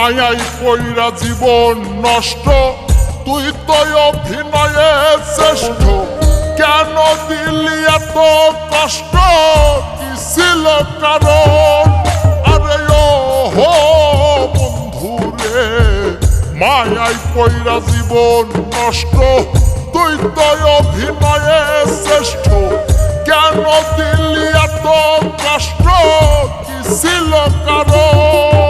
মায়াই পইরা জীবন নষ্ট। তুই তো অভিনয়ে শ্রেষ্ঠ। কেন দিলি এত কষ্ট? ছিল কারণ? আরে ও হো বন্ধু রে মায়াই পইরা জীবন নষ্ট। তুই তো অভিনয়ে শ্রেষ্ঠ। কেন দিলি এত কষ্ট? ছিল কারণ?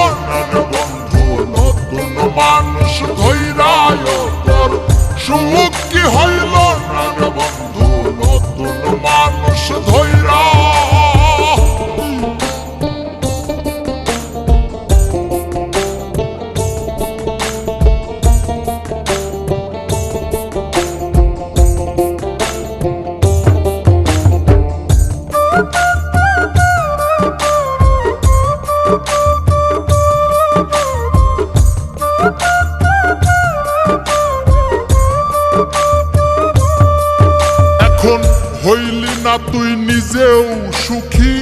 হইলি না তুই নিজেও সুখী,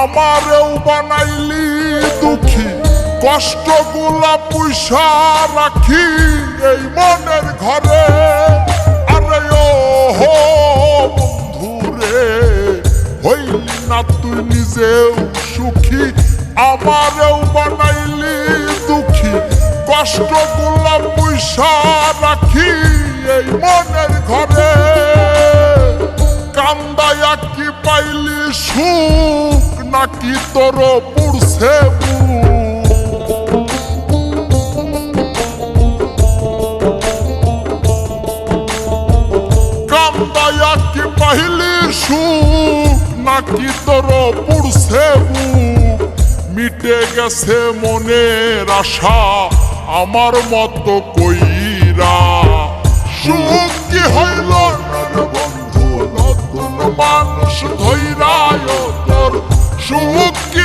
আমারেও বানাইলি দুঃখী। কষ্টগুলা পয়সা রাখি এই মনের ঘরে। আরে ও হো বন্ধু রে হইলি না তুই নিজেও সুখী, আমারেও বানাইলি দুঃখী। কষ্টগুলা পয়সা রাখি এই মনের সুখ নাকি তোর পুরছে কান্দায়া কি নাকি তোর পুরছে মিটে গেছে মনের আশা, আমার মতো কইরা। সুখ কি হইল? বন্ধু নতুন মানুষ তোর সুখ কি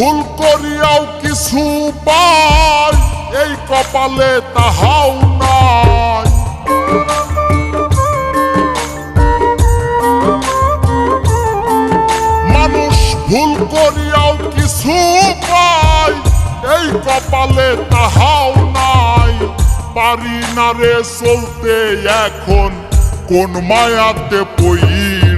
ভুল করিয়াও কিছু পায়, এই কপালে তাহাও নাই। মানুষ ভুল করিয়াও কিছু পায়, এই কপালে তাহাও নাই। পারি না রে চলতে এখন, কোন মায়াতে পইরা